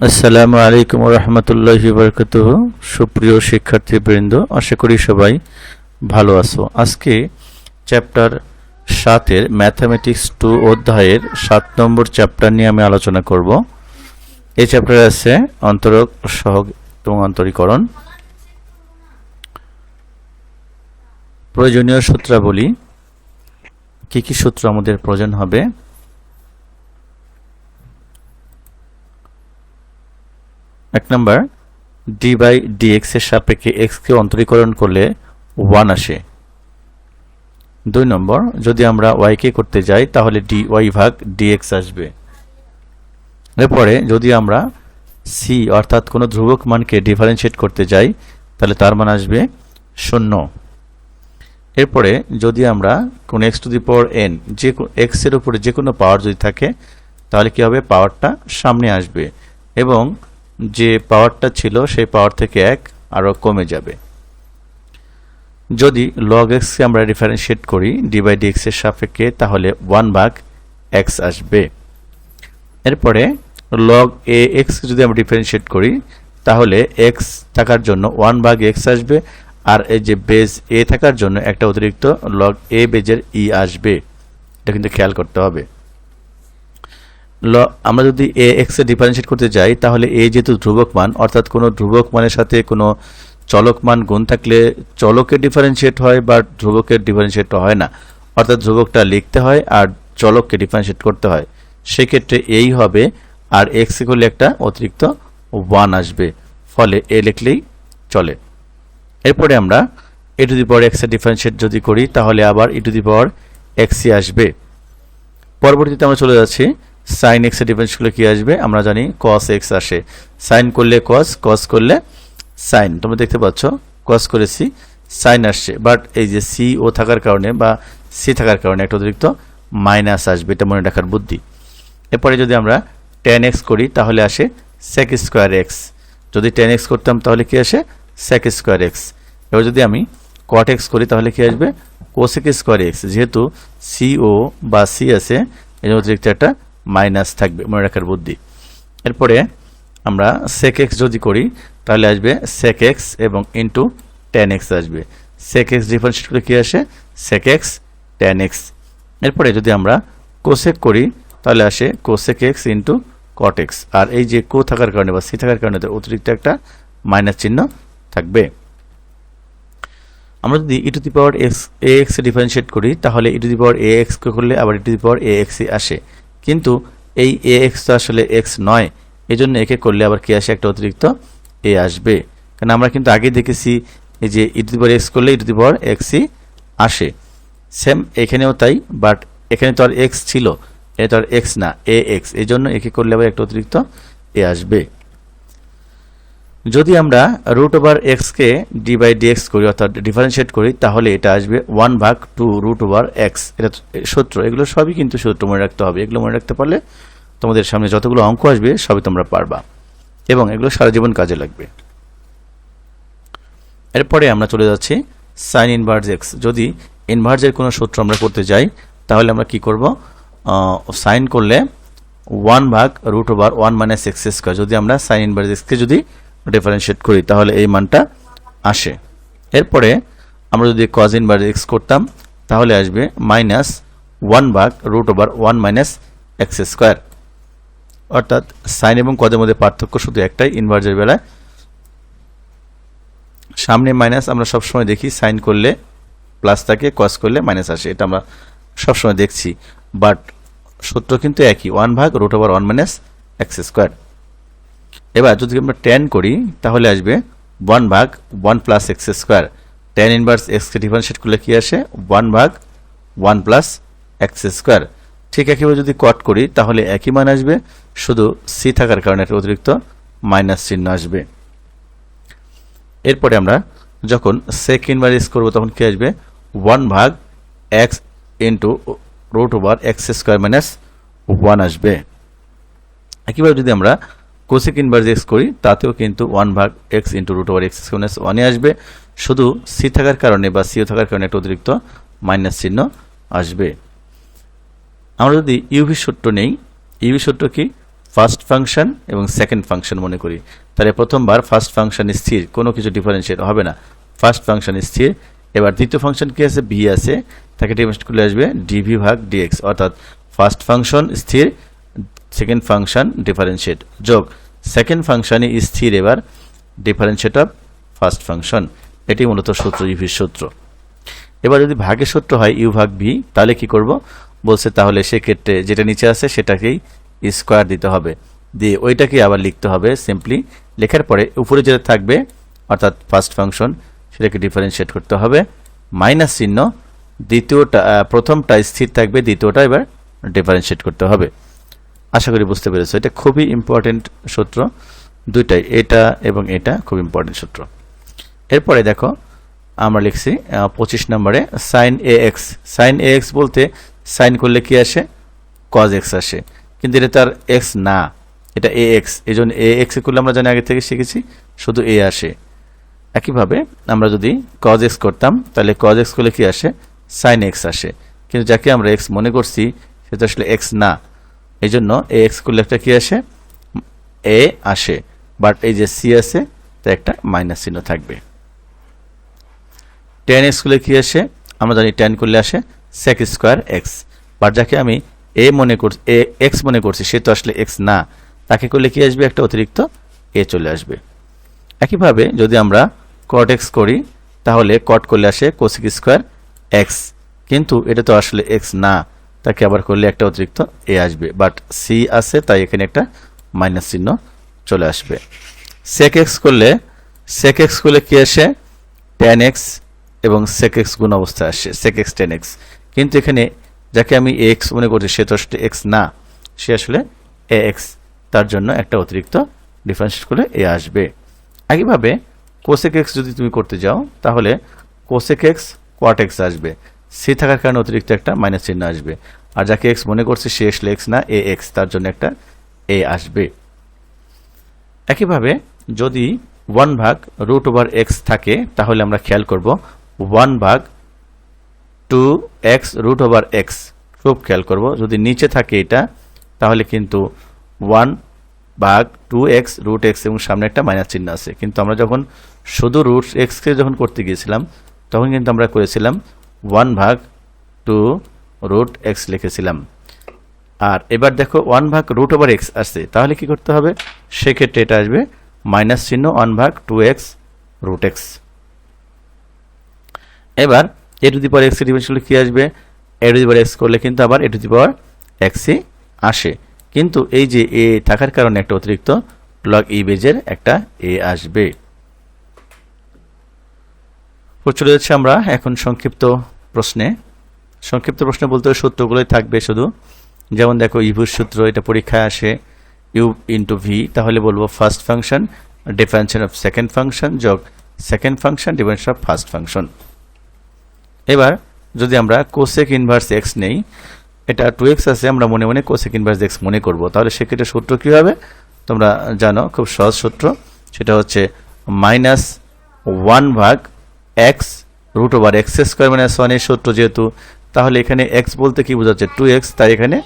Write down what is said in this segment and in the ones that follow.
আসসালামু আলাইকুম রহমতুল্লাহি বরকত সুপ্রিয় শিক্ষার্থীবৃন্দ, আশা করি সবাই ভালো আছো। আজকে চ্যাপ্টার সাতের ম্যাথামেটিক্স টু অধ্যায়ের সাত নম্বর চ্যাপ্টার নিয়ে আমি আলোচনা করব। এই চ্যাপ্টারে আছে অন্তরক সহগ এবং অন্তরীকরণ। প্রয়োজনীয় সূত্রাবলী, কী কী সূত্র আমাদের প্রয়োজন হবে? এক নম্বর ডি বাই ডিএক্স এর সাপেক্ষে এক্সকে অন্তরীকরণ করলে ওয়ান আসে। দুই নম্বর, যদি আমরা ওয়াইকে করতে যাই, তাহলে ডি ওয়াই ভাগ ডিএক্স আসবে। এরপরে যদি আমরা সি অর্থাৎ কোনো ধ্রুবক মানকে ডিফারেন্সিয়েট করতে যাই, তাহলে তার মান আসবে শূন্য। এরপরে যদি আমরা কোন x to the power n যে এক্সের উপরে যে কোনো পাওয়ার যদি থাকে, তাহলে কি হবে? পাওয়ারটা সামনে আসবে। এবং যে পাওয়ারটা ছিল, সেই পাওয়ার থেকে এক আরও কমে যাবে। যদি লগ এক্সকে আমরা ডিফারেন্সিয়েট করি ডি বাই ডি এক্সের সাপেক্ষে, তাহলে ওয়ান ভাগ এক্স আসবে। এরপরে লগ এ এক্স যদি আমরা ডিফারেন্সিয়েট করি, তাহলে এক্স থাকার জন্য ওয়ান ভাগ এক্স আসবে, আর এই যে বেজ এ থাকার জন্য একটা অতিরিক্ত লগ এ বেজের ই আসবে। এটা কিন্তু খেয়াল করতে হবে। আমরা যদি এ এক্স ডিফারেন্সিয়েট করতে যাই, তাহলে এ যেহেতু ধ্রুবক মান, অর্থাৎ কোনো ধ্রুবক মানের সাথে কোনো চলক মান গুণ থাকলে চলকের ডিফারেন্সিয়েট হয় বা ধ্রুবকের ডিফারেন্সিয়েট হয় না। অর্থাৎ ধ্রুবকটা লিখতে হয় আর চলককে ডিফারেন্সিয়েট করতে হয়। সেক্ষেত্রে এই হবে আর এক্স করলে একটা অতিরিক্ত ওয়ান আসবে। ফলে এ লিখলেই চলে। এরপরে আমরা এ টু দি পাওয়ার এক্সের ডিফারেন্সিয়েট যদি করি, তাহলে আবার ই টু দি পাওয়ার এক্সই আসবে। পরবর্তীতে আমরা চলে যাচ্ছি সাইন এক্সের ডিফারেন্স করলে কি আসবে? আমরা জানি কস এক্স আসে। সাইন করলে কস কস করলে সাইন তোমরা দেখতে পাচ্ছ কস করেছি সাইন আসছে। বাট এই যে সি ও থাকার কারণে বা সি থাকার কারণে একটা অতিরিক্ত মাইনাস আসবে। এটা মনে রাখার বুদ্ধি। এরপরে যদি আমরা টেন এক্স করি, তাহলে আসে সেক স্কোয়ার এক্স যদি টেন এক্স করতাম, তাহলে কি আসে? সেক স্কোয়ার এক্স এবার যদি আমি কট এক্স করি, তাহলে কি আসবে? কোসেক স্কোয়ার এক্স যেহেতু সি ও বা সি আছে এই অতিরিক্ত একটা মাইনাস থাকবে, মনে রাখার বুদ্ধি। এরপরে আমরা সেক এক্স যদি করি, তাহলে আসবে সেক এক্স এবং ইন্টু টেন এক্স আসবে। সেক এক্স ডিফারেন্সিয়েট করে কী আসে? সেক এক্স টেন এক্স এরপরে যদি আমরা কোসেক করি, তাহলে আসে cosec x into cot x আর এই যে কো থাকার কারণে বা সি থাকার কারণে অতিরিক্ত একটা মাইনাস চিহ্ন থাকবে। আমরা যদি e to the power x a x differentiate করি, তাহলে ই to the power A x করলে আবার ই টু দি পাওয়ার এ এক্সই আসে। কিন্তু এই এ এক্স তো আসলে এক্স নয়, এজন্য জন্য একে করলে আবার কে আসে একটা অতিরিক্ত এ আসবে। কারণ আমরা কিন্তু আগে দেখেছি এই যে ই টু দি পাওয়ার এক্স করলে ই টু এক্সই আসে। সেম এখানেও তাই বাট এখানে তো আর এক্স ছিল, এটা তো আর এক্স না এ এক্স এই জন্য একে করলে আবার একটা অতিরিক্ত এ আসবে। যদি আমরা রুট ওভার এক্সকে ডি বাই ডি এক্স করি, অর্থাৎ ডিফারেন্সিয়েট করি, তাহলে এটা আসবে ওয়ান ভাগ টু রুট ওভার এক্স এটা সূত্র, এগুলো সবই কিন্তু সূত্র মনে রাখতে হবে। এগুলো মনে রাখতে পারলে তোমাদের সামনে যতগুলো অঙ্ক আসবে, সবই তোমরা পারবা। এবং এগুলো সারা জীবন কাজে লাগবে। এরপরে আমরা চলে যাচ্ছি সাইন ইনভার্স এক্স যদি ইনভার্সের কোনো সূত্র আমরা করতে যাই, তাহলে আমরা কি করব? সাইন করলে ওয়ান ভাগ root over one minus x square যদি আমরা সাইন ইনভার্স এক্সকে যদি ডিফারেন্সিয়েট করি, তাহলে এই মানটা আসে। এরপরে আমরা যদি কজ ইনভার্স এক্স করতাম, তাহলে আসবে মাইনাস ওয়ান ভাগ root over one minus x square অর্থাৎ সাইন এবং কজের মধ্যে পার্থক্য শুধু একটাই ইনভার্সের বেলায়। সামনে মাইনাস আমরা সবসময় দেখি সাইন করলে প্লাস থাকে কস করলে মাইনাস আসে, এটা আমরা সবসময় দেখছি। বাট সূত্র কিন্তু একই ওয়ান ভাগ root over one minus x square এবার যদি আমরা টেন করি, তাহলে আসবে ওয়ান ভাগ one plus x square tan inverse এক্সকে ডিফারেন্সিয়েট করলে কী আসে? ওয়ান ভাগ ওয়ান প্লাস এক্স স্কোয়ার ঠিক একইভাবে যদি কট করি, তাহলে একই মান আসবে, শুধু সি থাকার কারণে একটা অতিরিক্ত মাইনাস চিহ্ন আসবে। এরপরে আমরা যখন সেক ইনভার্স করব, তখন কী আসবে? ওয়ান ভাগ x into root over x square minus one আসবে। একইভাবে যদি আমরা কোসেক ইনভার্স এক্স করি, তাতেও কিন্তু ওয়ান ভাগ x into root over x minus ওয়ানে আসবে। শুধু সি থাকার কারণে বা সিও থাকার কারণে একটা অতিরিক্ত মাইনাস চিহ্ন আসবে। আমরা যদি ইউভি সূত্র নেই ইউভি সূত্র কি? ফার্স্ট ফাংশন এবং সেকেন্ড ফাংশন মনে করি। তাহলে প্রথমবার ফার্স্ট ফাংশন স্থির, কোনো কিছু ডিফারেন্সিয়েট হবে না। ফার্স্ট ফাংশন স্থির, এবার দ্বিতীয় ফাংশন কি আছে? ভি আছে। তাকে ডিফারেন্সিয়েট করলে আসবে ডিভি ভাগ ডিএক্স অর্থাৎ ফার্স্ট ফাংশন স্থির সেকেন্ড ফাংশন ডিফারেন্সিয়েট যোগ। সেকেন্ড ফাংশনই স্থির এবার ডিফারেন্সিয়েট অফ ফার্স্ট ফাংশন এটি মূলত সূত্র ইভির সূত্র। এবার যদি ভাগের সূত্র হয় ইউ ভাগ ভি তাহলে কি করব? বলছে তাহলে সেক্ষেত্রে যেটা নিচে আছে সেটাকেই স্কোয়ার দিতে হবে। দিয়ে ওইটাকে আবার লিখতে হবে সিম্পলি লেখার পরে উপরে যেটা থাকবে, অর্থাৎ ফার্স্ট ফাংশন সেটাকে ডিফারেন্সিয়েট করতে হবে। মাইনাস চিহ্ন, দ্বিতীয়টা প্রথমটা স্থির থাকবে, দ্বিতীয়টা এবার ডিফারেন্সিয়েট করতে হবে। আশা করি বুঝতে পেরেছ। এটা খুবই ইম্পর্টেন্ট সূত্র। দুইটাই, এটা এবং এটা খুব ইম্পর্টেন্ট সূত্র। এরপরে দেখো, আমরা লিখছি পঁচিশ নম্বরে sine a x sine a x বলতে সাইন করলে কি আসে? কজ এক্স আসে। কিন্তু এটা তার এক্স না। এটা এ এক্স এই জন্য এ এক্স করলে আমরা জানি আগে থেকে শিখেছি, শুধু এ আসে। একইভাবে আমরা যদি কজ এক্স করতাম, তাহলে কজ এক্স করলে কি আসে? সাইন এক্স আসে। কিন্তু যাকে আমরা এক্স মনে করছি, সেটা আসলে এক্স না। এই জন্য এ এক্স করলে একটা কি আসে? এ আসে। বাট এই যে সি আছে তা একটা মাইনাস চিহ্ন থাকবে। টেন এক্স করলে কি আসে? আমরা জানি টেন করলে আসে সেক স্কোয়ার এক্স বাট যাকে আমি এ মনে করছি এ এক্স মনে করছি, সে তো আসলে এক্স না। তাকে করলে কি আসবে? একটা অতিরিক্ত এ চলে আসবে। একইভাবে যদি আমরা কট এক্স করি, তাহলে কট করলে আসে কোসিক স্কোয়ার এক্স কিন্তু এটা তো আসলে এক্স না। তাকে আবার করলে একটা অতিরিক্ত এ আসবে। বাট সি আছে, তাই এখানে একটা মাইনাস চিহ্ন চলে আসবে। সেক এক্স করলে সেক এক্স করলে কি আসে? টেন এক্স এবং সেক এক্স গুণ অবস্থায় আসে। সেক এক্স টেন এক্স কিন্তু এখানে যাকে আমি এক্স মনে করছি, সে তো এক্স না। সে আসলে এ এক্স তার জন্য একটা অতিরিক্ত ডিফারেন্সিয়েট করলে এ আসবে। একইভাবে কোসেক এক্স যদি তুমি করতে যাও, তাহলে কোসেক এক্স কোয়াট এক্স আসবে। সি থাকার কারণে অতিরিক্ত একটা মাইনাস চিহ্ন আসবে। আর যাকে এক্স মনে করছে, সে আসলে এক্স না এ এক্স তার জন্য একটা এ আসবে। একইভাবে যদি ওয়ান ভাগ রুট ওভার এক্স থাকে, তাহলে আমরা খেয়াল করব ওয়ান ভাগ two x root over x খুব খেয়াল করব। যদি নিচে থাকে এটা, তাহলে কিন্তু ওয়ান ভাগ টু এক্স রুট এক্স এবং সামনে একটা মাইনাস চিহ্ন আছে। কিন্তু আমরা যখন শুধু রুট এক্সকে যখন করতে গিয়েছিলাম, তখন কিন্তু আমরা করেছিলাম ওয়ান ভাগ টু রুট এক্স লিখেছিলাম। আর এবার দেখো ওয়ান ভাগ রুট ওভার এক্স আসছে, তাহলে কি করতে হবে? সেক্ষেত্রে এটা আসবে মাইনাস চিহ্ন ওয়ান ভাগ টু এক্স রুট এক্স। এবার a to the power x division কি আসবে? এ টু দি পাওয়ার এক্স করলে কিন্তু আবার এ টু দি পাওয়ার এক্সই আসে। কিন্তু এই যে এ থাকার কারণে একটা অতিরিক্ত লগ ই বেজের একটা এ আসবে। চলে যাচ্ছে আমরা এখন সংক্ষিপ্ত প্রশ্নে, সংক্ষিপ্ত প্রশ্ন বলতে সূত্রগুলোই থাকবে শুধু। যেমন দেখো, ইভুর সূত্র, এটা পরীক্ষায় আসে ইউ ইন্টু ভি তাহলে বলব first function differentiation of second function যোগ second function differentiation of first function এবার, যদি আমরা কোসেক ইনভার্স এক্স নেই, এটা টু এক্স আছে, আমরা মনে মনে কোসেক ইনভার্স এক্স মনে করব। তাহলে সেক্ষেত্রে সূত্র কী হবে? তোমরা জানো, খুব সহজ সূত্র, সেটা হচ্ছে মাইনাস ওয়ান ভাগ x root over x square minus ওয়ানের সূত্র যেহেতু, তাহলে এখানে এক্স বলতে কি বোঝাচ্ছে? টু এক্স তাই এখানে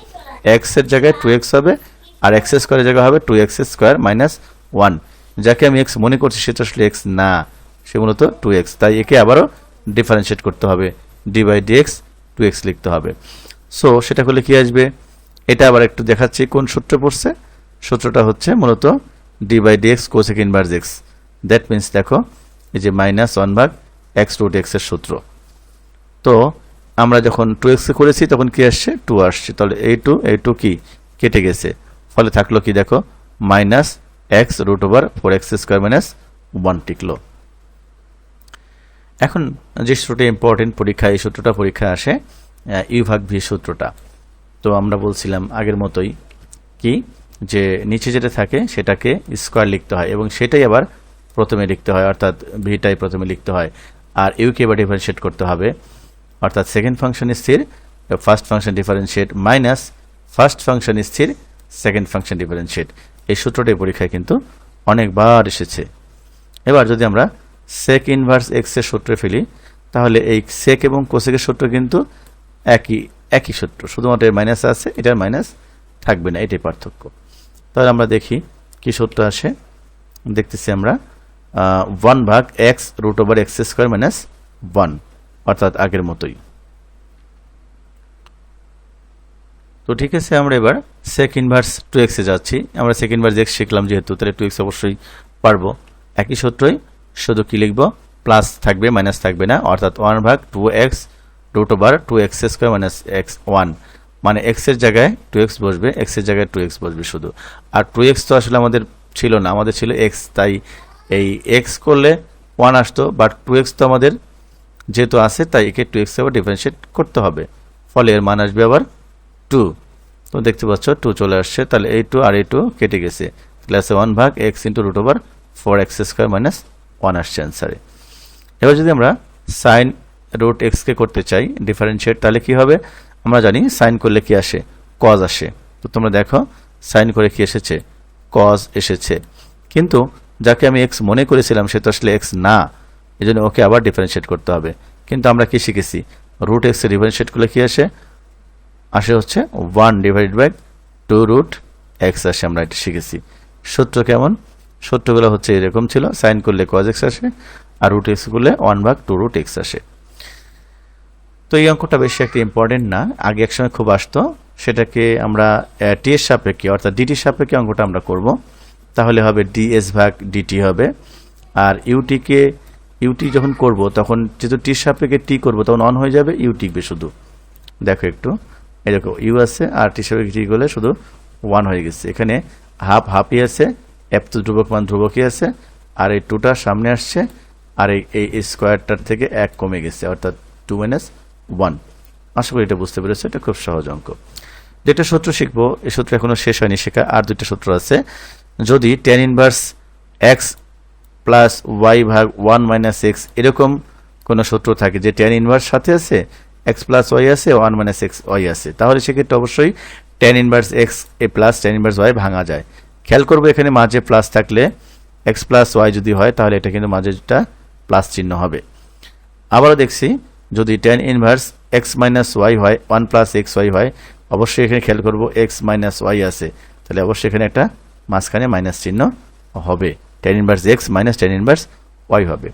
এক্সের জায়গায় টু এক্স হবে, আর এক্স স্কোয়ারের জায়গায় হবে two x square minus one যাকে আমি এক্স মনে করছি, সেটা আসলে এক্স না, সে মূলত টু এক্স তাই একে আবারও ডিফারেন্সিয়েট করতে হবে। D by d x two x লিখতে হবে। সো সেটা করলে কি আসবে? এটা আবার একটু দেখাচ্ছি, কোন সূত্র পড়ছে? সূত্রটা হচ্ছে মূলত d by d x cosec inverse x that means দেখো, এই যে মাইনাস ওয়ান ভাগ এক্স রুট এক্সের সূত্র। তো, আমরা যখন টু এক্সে করেছি, তখন কি আসছে? টু আসছে। তাহলে এই টু এই টু কি? কেটে গেছে। ফলে থাকল কি দেখো? Minus x root over four x square minus one টিকলো। এখন যে সূত্রটা ইম্পর্টেন্ট পরীক্ষা, এই সূত্রটা পরীক্ষায় আসে ইউ ভাগ ভি সূত্রটা। তো আমরা বলছিলাম আগের মতোই কি? যে নিচে যেটা থাকে, সেটাকে স্কোয়ার লিখতে হয় এবং সেটাই আবার প্রথমে লিখতে হয়, অর্থাৎ ভিটাই প্রথমে লিখতে হয়। আর ইউকে বা ডিফারেন্সিয়েট করতে হবে। অর্থাৎ সেকেন্ড ফাংশন স্থির first function differentiate minus first function স্থির সেকেন্ড ফাংশন ডিফারেন্সিয়েট এই সূত্রটি পরীক্ষায় কিন্তু অনেকবার এসেছে। এবার যদি আমরা সেক ইনভার্স এক্সের সূত্রে ফেলি, তাহলে এই সেক এবং কোসেকের সূত্র কিন্তু একই একই সূত্র। শুধুমাত্র এর মাইনাস আছে, এটার মাইনাস থাকবে না, এটাই পার্থক্য। তাহলে আমরা দেখি কি সূত্র আসে। দেখতেছি আমরা ওয়ান ভাগ x root over x square minus one অর্থাৎ আগের মতোই। তো ঠিক আছে, আমরা এবার সেক ইনভার্স টু এক্সে যাচ্ছি। আমরা সেক ইনভার্স এক্স শিখলাম যেহেতু, তাহলে টু এক্স অবশ্যই পারব। একই সূত্রই শুধু কি লিখব? প্লাস থাকবে মাইনাস থাকবে না, অর্থাৎ ওয়ান ভাগ two x root over two x square minus x one মানে এক্সের জায়গায় টু এক্স বসবে এক্সের জায়গায় টু এক্স বসবে শুধু। আর টু এক্স তো আসলে আমাদের ছিল না, আমাদের ছিল এক্স তাই এই এক্স করলে ওয়ান আসতো বাট টু এক্স তো আমাদের যেহেতু আছে, তাই একে টু এক্স আবার ডিফারেন্সিয়েট করতে হবে। ফলে এর মান আসবে আবার টু তো দেখতে পাচ্ছ টু চলে আসছে, তাহলে এই টু আর এই টু কেটে গেছে। আছে ওয়ান ভাগ x into root over four x square minus one আসছে অ্যান্সারে এবার যদি আমরা সাইন রুট এক্সকে করতে চাই ডিফারেন্সিয়েট তাহলে কি হবে? আমরা জানি সাইন করলে কি আসে? কজ আসে। তো তোমরা দেখো সাইন করে কি এসেছে? কজ এসেছে। কিন্তু যাকে আমি এক্স মনে করেছিলাম, সে তো আসলে এক্স না। এই জন্য ওকে আবার ডিফারেন্সিয়েট করতে হবে। কিন্তু আমরা কি শিখেছি? রুট এক্সে ডিফারেন্সিয়েট করলে কী আসে? আসে হচ্ছে one divide by two root x আসে, আমরা এটা শিখেছি। সূত্র কেমন? সূত্রগুলো হচ্ছে এরকম ছিল সাইন করলে কজ এক্স আসে, আর রুট এক্স করলে ওয়ান ভাগ টু রুট এক্স আসে। তো এই অঙ্কটা বেশি একটা ইম্পর্টেন্ট না। আগে একসময় খুব আসতো। সেটাকে আমরা টি এর সাপেক্ষে, অর্থাৎ ডিটির সাপেক্ষে অঙ্কটা আমরা করব। তাহলে হবে ডিএস ভাগ ডিটি হবে। আর ইউটিকে ইউটি যখন করব, তখন যেহেতু টির সাপেক্ষে টি করব, তখন অন হয়ে যাবে ইউ টিকবে শুধু। দেখো একটু, এই দেখো ইউ আছে আর টি সাপেক্ষে টি করলে শুধু ওয়ান হয়ে গেছে। এখানে হাফ হাফই আছে এফ তো ধ্রুবক মান ধ্রুবকই আছে, আর এই টুটা সামনে আসছে, আর এই স্কোয়ারটার থেকে এক কমে গেছে, অর্থাৎ টু মাইনাস ওয়ান আশা করি এটা বুঝতে পেরেছ, এটা খুব সহজ অঙ্ক। যেটা সূত্র শিখব এই সূত্র এখনও শেষ হয়নি, শেখা আর দুইটা সূত্র আছে। যদি tan inverse x plus y ভাগ ওয়ান মাইনাস এক্স এরকম কোনো সূত্র থাকে যে টেন ইনভার্স সাথে আছে এক্স প্লাস ওয়াই আছে ওয়ান মাইনাস এক্স ওয়াই আছে, তাহলে সেক্ষেত্রে অবশ্যই টেন ইনভার্স এক্স এ প্লাস টেন ইনভার্স ওয়াই ভাঙা যায়। খেয়াল করব এখানে মাঝে প্লাস থাকলে এক্স প্লাস ওয়াই যদি হয়, তাহলে এটা কিন্তু মাঝেটা প্লাস চিহ্ন হবে। আবারও দেখছি, যদি tan inverse x minus y হয় ওয়ান প্লাস এক্স ওয়াই হয়, অবশ্যই এখানে খেয়াল করব এক্স মাইনাস ওয়াই আছে, তাহলে অবশ্যই এখানে একটা মাঝখানে মাইনাস চিহ্ন হবে। Tan inverse x minus tan inverse y হবে।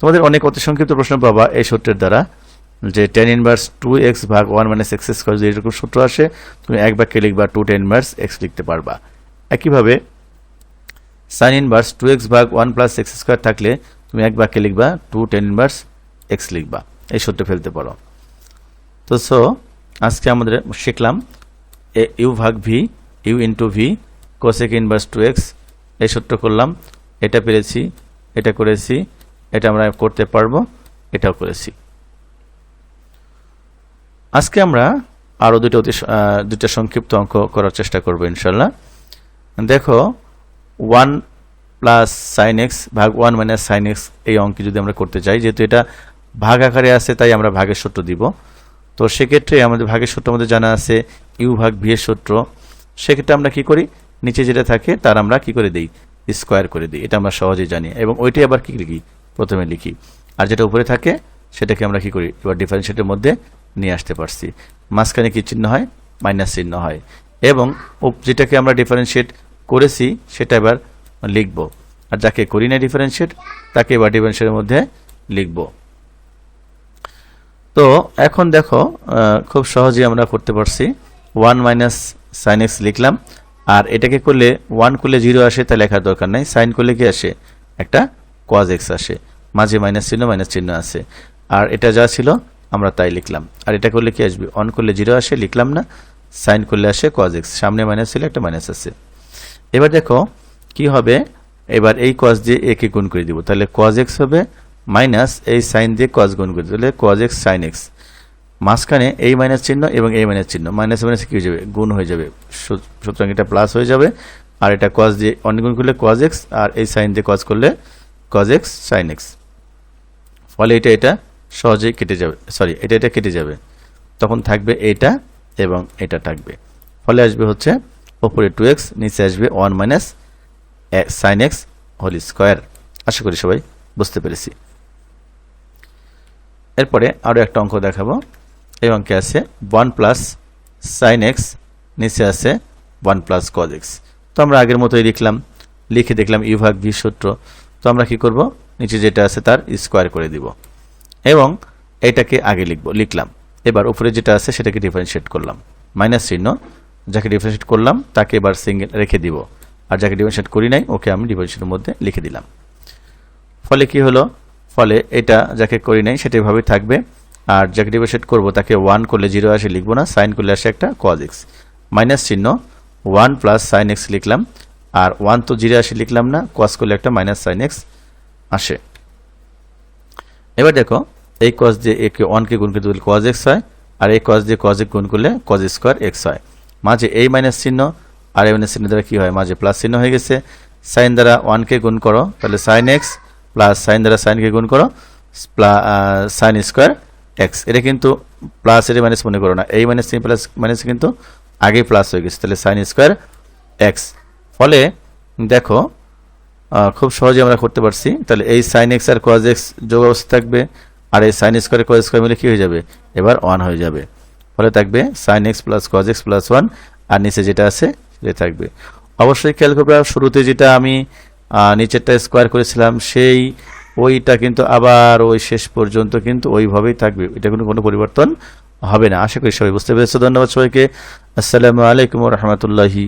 তোমাদের অনেক অতি সংক্ষিপ্ত প্রশ্ন পাবা এই সূত্রের দ্বারা, যে টেন ইনভার্স টু এক্স ভাগ ওয়ান মাইনাস এক্স স্কোয়ার যদি এরকম সূত্র আসে, তুমি এক বাক্যে লিখবা টু টেন ইনভার্স এক্স লিখতে পারবা। একইভাবে সাইন ইনভার্স টু এক্স ভাগ ওয়ান প্লাস এক্স স্কোয়ার থাকলে তুমি এক বাক্যে লিখবা টু টেন ইনভার্স এক্স লিখবা। এই সূত্রে ফেলতে পারো। তো সো আজকে আমাদের শিখলাম, এ ইউ ভাগ v u into v cosec inverse two x এই সূত্র করলাম, এটা পেরেছি, এটা করেছি, এটা আমরা করতে পারব, এটাও করেছি। আজকে আমরা আরও দুটো অতি দুটা সংক্ষিপ্ত অঙ্ক করার চেষ্টা করব ইনশাল্লাহ দেখো ওয়ান প্লাস সাইন এক্স ভাগ ওয়ান মাইনাস সাইন এক্স এই অঙ্কে যদি আমরা করতে চাই, যেহেতু এটা ভাগ আকারে আছে, তাই আমরা ভাগের সূত্র দিব। তো সেক্ষেত্রে আমাদের ভাগের সূত্র আমাদের জানা আছে ইউ ভাগ ভি এর সূত্র। সেক্ষেত্রে আমরা কি করি? নিচে যেটা থাকে, তার আমরা কি করে দিই? স্কোয়ার করে দিই। এটা আমরা সহজেই জানি। এবং ওইটাই আবার কি লিখি? প্রথমে লিখি। আর যেটা উপরে থাকে, সেটাকে আমরা কি করি? এবার ডিফারেন্সিয়েটের মধ্যে নিয়ে আসতে পারছি। মাঝখানে কি চিহ্ন হয়? মাইনাস চিহ্ন হয়। এবং যেটাকে আমরা ডিফারেন্সিয়েট করেছি, সেটা এবার লিখব। আর যাকে করি না ডিফারেন্সিয়েট তাকে এবার ডিফারেন্সিয়েটের মধ্যে লিখব। তো এখন দেখো খুব সহজেই আমরা করতে পারছি। ওয়ান মাইনাস সাইন এক্স লিখলাম। আর এটাকে করলে ওয়ান করলে জিরো আসে, তা লেখার দরকার নাই। সাইন করলে কি আসে? একটা কোয়াজ এক্স আসে। মাঝে মাইনাস চিহ্ন মাইনাস চিহ্ন আসে। আর এটা যা ছিল, আমরা তাই লিখলাম। আর এটা করলে কি আসবে? অন করলে জিরো আসে, লিখলাম না। সাইন করলে আসে কোয়াজ এক্স সামনে মাইনাস ছিল, একটা মাইনাস আছে। এবার দেখো, কি হবে? এবার এই কজ দিয়ে একে গুণ করে দিব। তাহলে কজ এক্স হবে মাইনাস এই সাইন দিয়ে কজ গুণ করে তাহলে কজ এক্স সাইন এক্স মাঝখানে এই মাইনাস চিহ্ন এবং এই মাইনাস চিহ্ন। মাইনাস মাইনাস কি হয়ে যাবে? গুণ হয়ে যাবে। সুতরাং এটা প্লাস হয়ে যাবে। আর এটা কজ দিয়ে অনেকগুণ করলে কজ এক্স আর এই সাইন দিয়ে কজ করলে কজ এক্স সাইন এক্স ফলে এটা এটা সহজেই কেটে যাবে। সরি এটা এটা কেটে যাবে। তখন থাকবে এটা এবং এটা থাকবে। ফলে আসবে হচ্ছে ওপরে টু এক্স নিচে আসবে one minus sine x whole square আশা করি সবাই বুঝতে পেরেছি। এরপরে আরও একটা অঙ্ক দেখাবো। এই অঙ্কে আছে? ওয়ান প্লাস সাইন এক্স নিচে আছে ওয়ান প্লাস কজ এক্স তো আমরা আগের মতোই লিখলাম লিখে দেখলাম ইউ ভাগ ভি সূত্র। তো আমরা কি করব? নিচে যেটা আছে তার স্কোয়ার করে দিব। এবং এটাকে আগে লিখব, লিখলাম। এবার উপরে যেটা আছে সেটাকে ডিফারেন্সিয়েট করলাম। মাইনাস চিহ্ন, যাকে ডিফারেন্সিয়েট করলাম, তাকে এবার সিঙ্গেল রেখে দিব। আর যাকে ডিফারেন্সিয়েট করি নাই, ওকে আমি ডিফারেন্সিয়েটের মধ্যে লিখে দিলাম। ফলে কি হলো? ফলে এটা যাকে করি নাই, সেটা এভাবেই থাকবে। আর যাকে ডিফারেন্সিয়েট করব তাকে ওয়ান করলে জিরো আসে লিখব না সাইন করলে আসে একটা কজ এক্স মাইনাস চিহ্ন ওয়ান প্লাস সাইন এক্স লিখলাম, আর ওয়ান তো জিরো আসে লিখলাম না কজ করলে একটা মাইনাস সাইন এক্স আসে। এবার দেখো, এই কজ দিয়ে একে ওয়ানকে গুণ করতে দিলে কজ এক্স হয়, আর এই কজ দিয়ে কজ গুণ করলে কজ স্কোয়ার এক্স হয়। মাঝে এই মাইনাস চিহ্ন, আর এই মাইনাস চিহ্ন দ্বারা কী হয়? মাঝে প্লাস চিহ্ন হয়ে গেছে। সাইন দ্বারা ওয়ানকে গুণ করো, তাহলে সাইন এক্স প্লাস সাইন দ্বারা সাইনকে গুণ করো সাইন স্কোয়ার এক্স এটা কিন্তু প্লাস এর মাইনাস মনে করো না। এই মাইনাস চিহ্ন প্লাস মাইনাস কিন্তু আগে প্লাস হয়ে গেছে। তাহলে সাইন স্কোয়ার এক্স ফলে, দেখো খুব সহজে আমরা করতে পারছি। তাহলে এই সাইন এক্স আর কজ এক্স যোগ অবস্থা থাকবে। আর এই সাইন স্কোয়ার কজ স্কোয়ার মিলে কি হয়ে যাবে? এবার ওয়ান হয়ে যাবে। ফলে থাকবে sine x plus cos x plus one আর নিচে যেটা আছে, সেটা থাকবে। অবশ্যই খেয়াল করবে, শুরুতে যেটা আমি নিচেরটা স্কোয়ার করেছিলাম, সেই ওইটা কিন্তু আবার ওই শেষ পর্যন্ত কিন্তু ওইভাবেই থাকবে। এটা কোনো কোনো পরিবর্তন হবে না। আশা করি সবাই বুঝতে পেরেছে। ধন্যবাদ সবাইকে। আসসালামু আলাইকুম রহমতুল্লাহি।